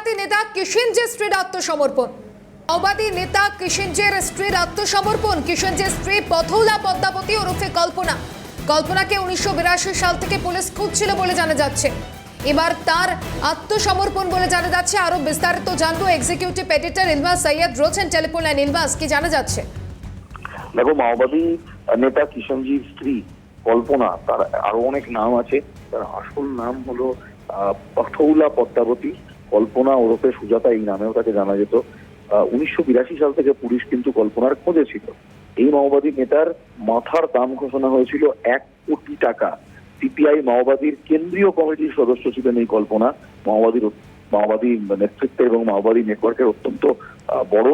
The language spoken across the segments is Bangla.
মাওবাদী নেতা কিষেনজের স্ত্রীর আত্মসমর্পণ। মাওবাদী নেতা কিষেনজের স্ত্রীর আত্মসমর্পণ। কিষেনজের স্ত্রী পথৌলা পদ্মাবতী ওরফে কল্পনা। কল্পনাকে উনিশশো বিরাশি সাল থেকে পুলিশ খুঁজছিল বলে জানা যাচ্ছে। এবার তার আত্মসমর্পণ বলে জানা যাচ্ছে। আরও বিস্তারিত জানব এক্সিকিউটিভ এডিটর ইলমাস সৈয়দ রয়েছেন টেলিফোন লাইন। ইলমাস, কি জানা যাচ্ছে? দেখো, মাওবাদী নেতা কিষণজির স্ত্রী কল্পনা, তার আরও অনেক নাম আছে। তার আসল নাম হলো পথৌলা পদ্মাবতী। কল্পনা ওরফে সুজাতা এই নামেও তাকে জানা যেত। উনিশশো বিরাশি সাল থেকে পুলিশ কিন্তু কল্পনার খোঁজে ছিল। এই মাওবাদী নেতার মাথার দাম ঘোষণা হয়েছিল এক কোটি টাকা। সিপিআই মাওবাদীর কেন্দ্রীয় কমিটির সদস্য ছিলেন এই কল্পনা। মাওবাদীর মাওবাদী নেতৃত্বে এবং মাওবাদী নেটওয়ার্কের অত্যন্ত বড়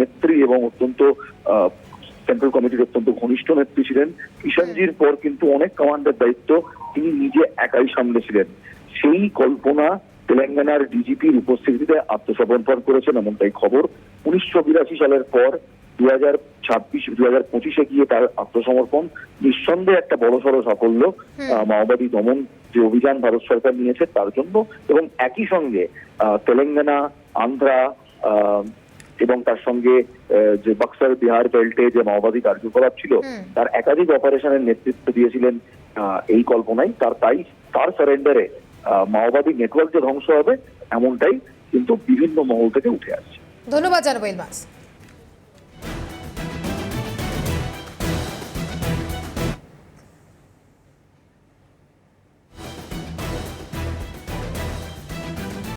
নেত্রী এবং অত্যন্ত সেন্ট্রাল কমিটির অত্যন্ত ঘনিষ্ঠ নেত্রী ছিলেন। কিষাণজির পর কিন্তু অনেক কমান্ডের দায়িত্ব তিনি নিজে একাই সামলেছিলেন সেই কল্পনা তেলেঙ্গানার ডিজিপির উপস্থিতিতে আত্মসমর্পণ করেছেন এমনটাই খবর। উনিশশো বিরাশি সালের পর দু হাজার ছাব্বিশ দু হাজার পঁচিশে গিয়ে তার আত্মসমর্পণ। নিঃসন্দেহে একটা বড় বড়সড় সাফল্য। মাওবাদী দমন যে অভিযান ভারত সরকার নিয়েছে তার জন্য এবং একই সঙ্গে আহ, তেলেঙ্গানা আন্ধ্রা আহ, এবং তার সঙ্গে যে বক্সার বিহার বেল্টে যে মাওবাদী কার্যকলাপ ছিল তার একাধিক অপারেশনের নেতৃত্ব দিয়েছিলেন আহ, এই কল্পনায় তার তাই তার সারেন্ডারে মাওবাদী নেটওয়ার্ক যে ধ্বংস হবে, এমনটাই কিন্তু বিভিন্ন মহল থেকে উঠে আসছে। ধন্যবাদ জানাব ইলমাস।